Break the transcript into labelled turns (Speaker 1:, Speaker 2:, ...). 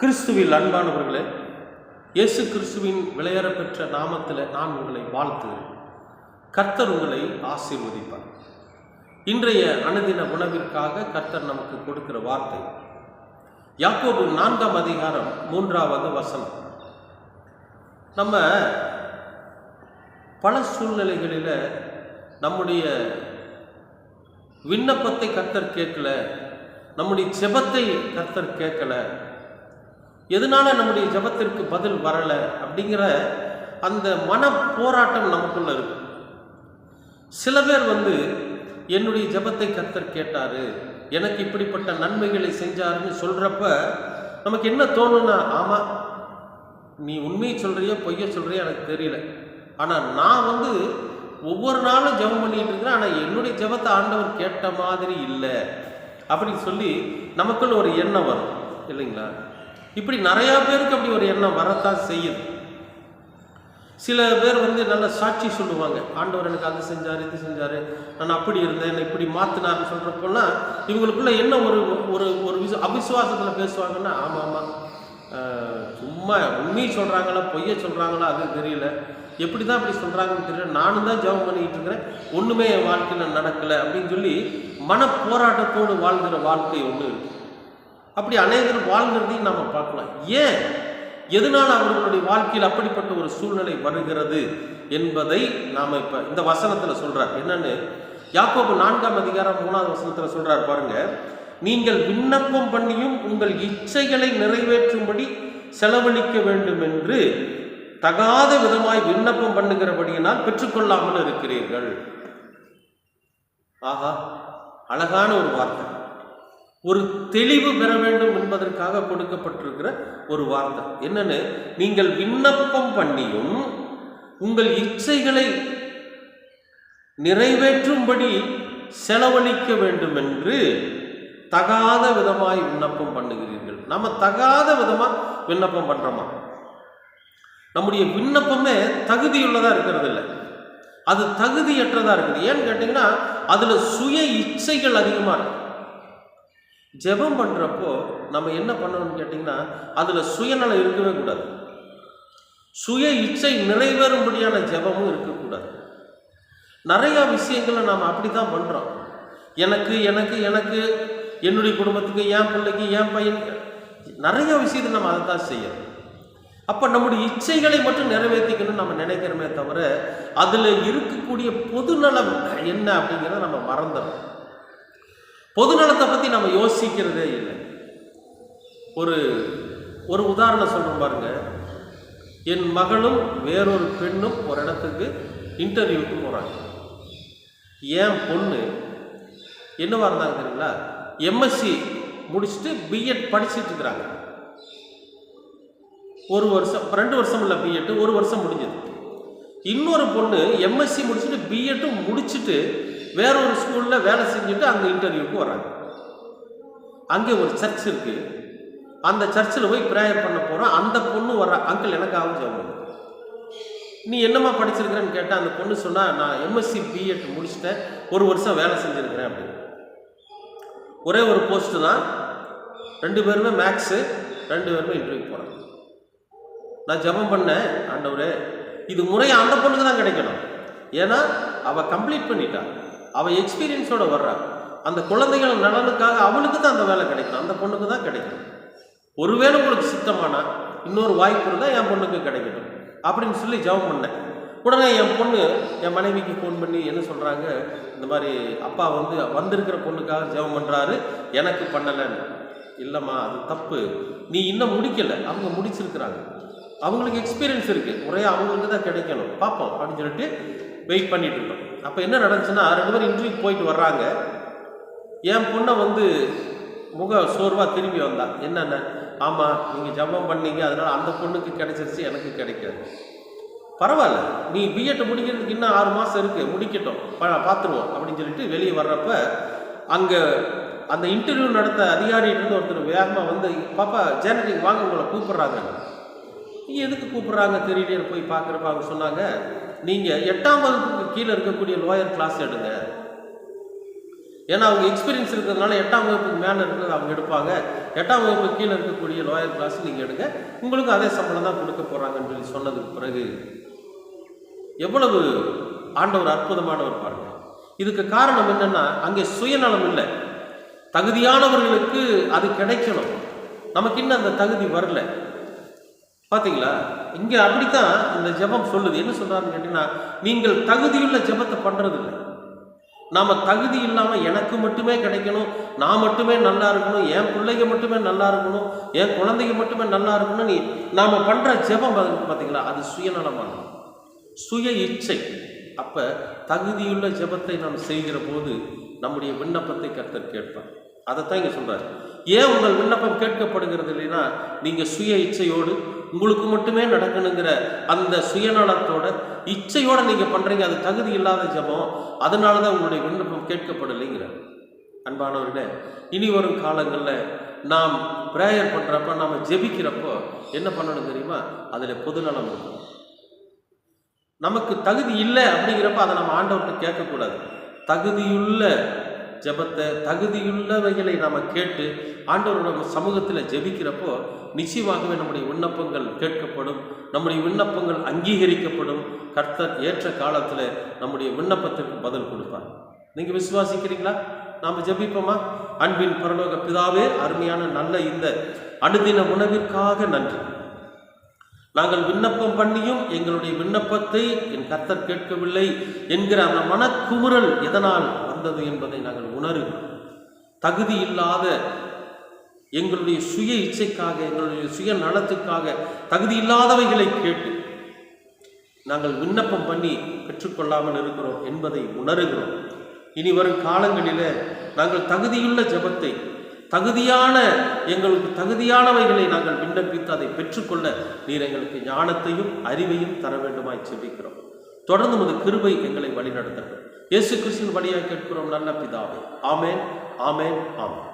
Speaker 1: கிறிஸ்துவில் அன்பானவர்களே இயேசு கிறிஸ்துவின் விளையாடப்பெற்ற நாமத்தில் நான் உங்களை வாழ்த்துகிறேன். கர்த்தர் உங்களை ஆசீர்வதிப்பார். இன்றைய அனுதின உணவிற்காக கர்த்தர் நமக்கு கொடுக்கிற வார்த்தை. யாக்கோபு நான்காம் அதிகாரம் மூன்றாவது வசனம். நம்ம பல சூழ்நிலைகளில் நம்முடைய விண்ணப்பத்தை கர்த்தர் கேட்கல நம்முடைய செபத்தை கர்த்தர் கேட்கல எதனால நம்முடைய ஜெபத்திற்கு பதில் வரலை அப்படிங்கிற அந்த மன போராட்டம் நமக்குள்ள இருக்கு. சில பேர் வந்து என்னுடைய ஜெபத்தை கத்தர் கேட்டார். எனக்கு இப்படிப்பட்ட நன்மைகளை செஞ்சாருன்னு சொல்கிறப்ப நமக்கு என்ன தோணும்னா ஆமாம் நீ உண்மையை சொல்றியோ பொய்ய சொல்கிறியா எனக்கு தெரியல. ஆனால் நான் வந்து ஒவ்வொரு நாளும் ஜெபம் பண்ணிட்டு இருக்கிறேன். ஆனால் என்னுடைய ஜெபத்தை ஆண்டவர் கேட்ட மாதிரி இல்லை. அப்படின்னு சொல்லி நமக்குள்ள ஒரு எண்ணம் வரும். இல்லைங்களா? இப்படி நிறையா பேருக்கு அப்படி ஒரு எண்ணம் வரத்தான் செய்யுது. சில பேர் வந்து நல்ல சாட்சி சொல்லுவாங்க. ஆண்டவர் எனக்கு அது செஞ்சார் இது செஞ்சார் நான் அப்படி இருந்தேன் என்னை இப்படி மாற்றினார்னு சொல்கிறப்போலாம் இவங்களுக்குள்ள என்ன ஒரு ஒரு ஒரு விச அவிசுவாசத்தில் பேசுவாங்கன்னா ஆமாம் ஆமாம் சும்மா உண்மையை சொல்கிறாங்களா பொய்யை சொல்கிறாங்களா அது தெரியல. எப்படி தான் அப்படி சொல்கிறாங்கன்னு தெரியல. நானும் தான் ஜெபம் பண்ணிக்கிட்டு இருக்கிறேன். ஒன்றுமே என் வாழ்க்கையில் நடக்கலை அப்படின்னு சொல்லி மன போராட்டத்தோடு வாழ்கிற வாழ்க்கை ஒன்று இருக்குது அப்படி அநேகர் வாழ்கிறதையும் நம்ம பார்க்கலாம். ஏன்? எதனால் அவர்களுடைய வாழ்க்கையில் அப்படிப்பட்ட ஒரு சூழ்நிலை வருகிறது என்பதை நாம் இப்போ இந்த வசனத்தில் சொல்கிறார் என்னன்னு? யாக்கோபு நான்காம் அதிகாரம் மூணாவது வசனத்தில் சொல்கிறார் பாருங்க. நீங்கள் விண்ணப்பம் பண்ணியும் உங்கள் இச்சைகளை நிறைவேற்றும்படி செலவழிக்க வேண்டும் என்று தகாத விதமாய் விண்ணப்பம் பண்ணுகிறபடியினால் பெற்றுக்கொள்ளாமல் இருக்கிறீர்கள். ஆஹா அழகான ஒரு வார்த்தை. ஒரு தெளிவு பெற வேண்டும் என்பதற்காக கொடுக்கப்பட்டிருக்கிற ஒரு வார்த்தை. என்னன்னு நீங்கள் விண்ணப்பம் பண்ணியும் உங்கள் இச்சைகளை நிறைவேற்றும்படி செலவழிக்க வேண்டும் என்று தகாத விதமாய் விண்ணப்பம் பண்ணுகிறீர்கள். நம்ம தகாத விதமாக விண்ணப்பம் பண்றோமா? நம்முடைய விண்ணப்பமே தகுதியுள்ளதா இருக்கிறது இல்லை அது தகுதியற்றதா இருக்குது. ஏன்னு கேட்டிங்கன்னா அதுல சுய இச்சைகள் அதிகமா இருக்கு. ஜெபம் பண்ணுறப்போ நம்ம என்ன பண்ணணும்னு கேட்டிங்கன்னா அதில் சுயநலம் இருக்கவே கூடாது. சுய இச்சை நிறைவேறும்படியான ஜெபமும் இருக்கக்கூடாது. நிறையா விஷயங்களை நாம் அப்படி தான் பண்ணுறோம் எனக்கு எனக்கு எனக்கு என்னுடைய குடும்பத்துக்கு என் பிள்ளைக்கு என் பையன் நிறைய விஷயத்தை நம்ம அதை தான் செய்யணும் அப்போ நம்முடைய இச்சைகளை மட்டும் நிறைவேற்றிக்கணும்னு நம்ம நினைக்கிறோமே தவிர அதில் இருக்கக்கூடிய பொதுநலம் என்ன அப்படிங்கிறத நம்ம மறந்துடும் பொதுநலத்தை பற்றி நம்ம யோசிக்கிறதே இல்லை. ஒரு ஒரு உதாரணம் சொல்கிறோம் பாருங்க. என் மகளும் வேறொரு பெண்ணும் ஒரு இடத்துக்கு இன்டர்வியூக்கு போகிறாங்க என் பொண்ணு என்னவா இருந்தாங்க தெரியுங்களா? எம்எஸ்சி முடிச்சுட்டு பிஎட் படிச்சுட்டு இருக்கிறாங்க. ஒரு வருஷம் ரெண்டு வருஷம் இல்லை பிஎட் ஒரு வருஷம் முடிஞ்சது. இன்னொரு பொண்ணு எம்எஸ்சி முடிச்சுட்டு பிஎட்டும் முடிச்சுட்டு வேறொரு ஸ்கூலில் வேலை செஞ்சுட்டு அங்கே இன்டர்வியூக்கு வராங்க அங்கே ஒரு சர்ச் இருக்குது அந்த சர்ச்சில் போய் ப்ரேயர் பண்ண போகிறோம் அந்த பொண்ணு வர அங்கிள் எனக்காகவும் சொல்லுவாங்க நீ என்னம்மா படிச்சிருக்கிறேன்னு கேட்டால் அந்த பொண்ணு சொன்னால் நான் எம்எஸ்சி பிஎட் முடிச்சுட்டேன். ஒரு வருஷம் வேலை செஞ்சுருக்கிறேன் அப்படின்னு. ஒரே ஒரு போஸ்ட்டு தான். ரெண்டு பேருமே மேக்ஸு ரெண்டு பேருமே இன்டர்வியூ போகிறாங்க நான் ஜபம் பண்ணேன் ஆண்டவரே. இது முறையாக அந்த பொண்ணுக்கு தான் கிடைக்கணும். ஏன்னா அவள் கம்ப்ளீட் பண்ணிட்டா. அவள் எக்ஸ்பீரியன்ஸோட வர்றா. அந்த குழந்தைகள் நலனுக்காக அவளுக்கு தான் அந்த வேலை கிடைக்கணும். அந்த பொண்ணுக்கு தான் கிடைக்கணும். ஒருவேளை உங்களுக்கு சித்தமானா இன்னொரு வாய்ப்பு இருந்தால் என் பொண்ணுக்கு கிடைக்கணும் அப்படின்னு சொல்லி ஜெபம் பண்ணேன். உடனே என் பொண்ணு என் மனைவிக்கு ஃபோன் பண்ணி என்ன சொல்கிறாங்க இந்த மாதிரி அப்பா வந்து வந்திருக்கிற பொண்ணுக்காக ஜெபம் பண்ணுறாரு எனக்கு பண்ணலைன்னு. இல்லைம்மா அது தப்பு. நீ இன்னும் முடிக்கலை. அவங்க முடிச்சிருக்கிறாங்க. அவங்களுக்கு எக்ஸ்பீரியன்ஸ் இருக்குது ஒரே அவங்களுக்கு தான் கிடைக்கணும். பார்ப்போம் அப்படின்னு சொல்லிட்டு வெயிட் பண்ணிட்டு இருக்கோம் அப்போ என்ன நடந்துச்சுன்னா ரெண்டு பேரும் இன்டர்வியூ போயிட்டு வர்றாங்க. என் பொண்ணை வந்து முக சோர்வாக திரும்பி வந்தா. என்னென்ன? ஆமாம் நீங்கள் ஜபம் பண்ணீங்க அதனால் அந்த பொண்ணுக்கு கிடைச்சிருச்சு எனக்கு கிடைக்காது. பரவாயில்ல நீ பிஎட் முடிக்கிறதுக்கு இன்னும் ஆறு மாதம் இருக்குது முடிக்கட்டும் பார்த்துருவோம் அப்படின்னு சொல்லிட்டு வெளியே வர்றப்ப அங்கே அந்த இன்டர்வியூ நடத்த அதிகாரிகிட்டருந்து ஒருத்தர் வேகமாக வந்து பாப்பா ஜேனட்டிக் வாங்க உங்களை கூப்பிட்றாங்க. நீ எதுக்கு கூப்பிட்றாங்க? தெரியலையே போய் பார்க்குறப்ப அவங்க சொன்னாங்க நீங்கள் எட்டாம் வகுப்புக்கு கீழே இருக்கக்கூடிய லோயர் கிளாஸ் எடுங்க. ஏன்னா அவங்க எக்ஸ்பீரியன்ஸ் இருக்கிறதுனால எட்டாம் வகுப்புக்கு மேலே இருக்கிறது அவங்க எடுப்பாங்க. எட்டாம் வகுப்பு கீழே இருக்கக்கூடிய லோயர் கிளாஸ் நீங்கள் எடுங்க. உங்களுக்கு அதே சம்பளம் தான் கொடுக்க போகிறாங்கன்னு சொல்லி சொன்னதுக்கு பிறகு எவ்வளவு ஆண்டவர் அற்புதமானவர் பாருங்க. இதுக்கு காரணம் என்னன்னா அங்கே சுயநலம் இல்லை. தகுதியானவர்களுக்கு அது கிடைக்கணும். நமக்கு இன்னும் அந்த தகுதி வரல. பார்த்தீங்களா இங்கே அப்படித்தான் இந்த ஜெபம் சொல்லுது. என்ன சொல்கிறாருன்னு கேட்டீங்கன்னா நீங்கள் தகுதியுள்ள ஜெபத்தை பண்றது இல்லை தகுதி இல்லாமல் எனக்கு மட்டுமே கிடைக்கணும் நான் மட்டுமே நல்லா இருக்கணும் என் பிள்ளைங்க மட்டுமே நல்லா இருக்கணும் என் குழந்தைங்க மட்டுமே நல்லா இருக்கணும் நீ நாம் பண்ணுற ஜெபம் பார்த்தீங்களா அது சுயநலமானது. சுய இச்சை. அப்போ தகுதியுள்ள ஜெபத்தை நாம் செய்கிற போது நம்முடைய விண்ணப்பத்தை கர்த்தர் கேட்பார். அதைத்தான் இங்கே சொல்கிறார் ஏன் உங்கள் விண்ணப்பம் கேட்கப்படுகிறது இல்லைன்னா நீங்கள் சுய இச்சையோடு உங்களுக்கு மட்டுமே நடக்கணுங்கிற அந்த சுயநலத்தோட இச்சையோட நீங்க பண்றீங்க அது தகுதி இல்லாத ஜபம் அதனால தான் உங்களுடைய விண்ணப்பம் கேட்கப்படலைங்கிற. அன்பானவர்களே இனி வரும் காலங்களில் நாம் ப்ரேயர் பண்ணுறப்ப நாம் ஜெபிக்கிறப்போ என்ன பண்ணணும் தெரியுமா? அதில் பொதுநலம் இருக்கும். நமக்கு தகுதி இல்லை அப்படிங்கிறப்ப அதை நம்ம ஆண்டவர்கிட்ட கேட்கக்கூடாது. தகுதியுள்ள ஜெபத்தை தகுதியுள்ளவைகளை நாம் கேட்டு ஆண்டவரோட சமூகத்தில் ஜெபிக்கிறப்போ நிச்சயமாகவே நம்முடைய விண்ணப்பங்கள் கேட்கப்படும் நம்முடைய விண்ணப்பங்கள் அங்கீகரிக்கப்படும். கர்த்தர் ஏற்ற காலத்தில் நம்முடைய விண்ணப்பத்திற்கு பதில் கொடுப்பார். நீங்கள் விசுவாசிக்கிறீங்களா? நாம் ஜெபிப்போமா? அன்பின் பரலோக பிதாவே அருமையான நல்ல இந்த அனுதின உணவிற்காக நன்றி. நாங்கள் விண்ணப்பம் பண்ணியும் எங்களுடைய விண்ணப்பத்தை என் கர்த்தர் கேட்கவில்லை என்கிற அந்த மனக்குமுறல் எதனால் வந்தது என்பதை நாங்கள் உணர்கிறோம். தகுதி இல்லாத எங்களுடைய சுய இச்சைக்காக எங்களுடைய சுய நலத்துக்காக தகுதி இல்லாதவைகளை கேட்டு நாங்கள் விண்ணப்பம் பண்ணி பெற்றுக்கொள்ளாமல் இருக்கிறோம் என்பதை உணர்கிறோம். இனி வரும் காலங்களிலே நாங்கள் தகுதியுள்ள ஜெபத்தை தகுதியான எங்களுக்கு தகுதியானவைகளை நாங்கள் விண்ணப்பித்து அதை பெற்றுக்கொள்ள நீர் எங்களுக்கு ஞானத்தையும் அறிவையும் தர வேண்டுமாய் செபிக்கிறோம். தொடர்ந்து உமது கிருபை எங்களை வழிநடத்தட்டும் இயேசு கிறிஸ்துவின் வழியாக கேட்கிறோம் நல்ல பிதாவே. ஆமேன் ஆமேன் ஆமென்.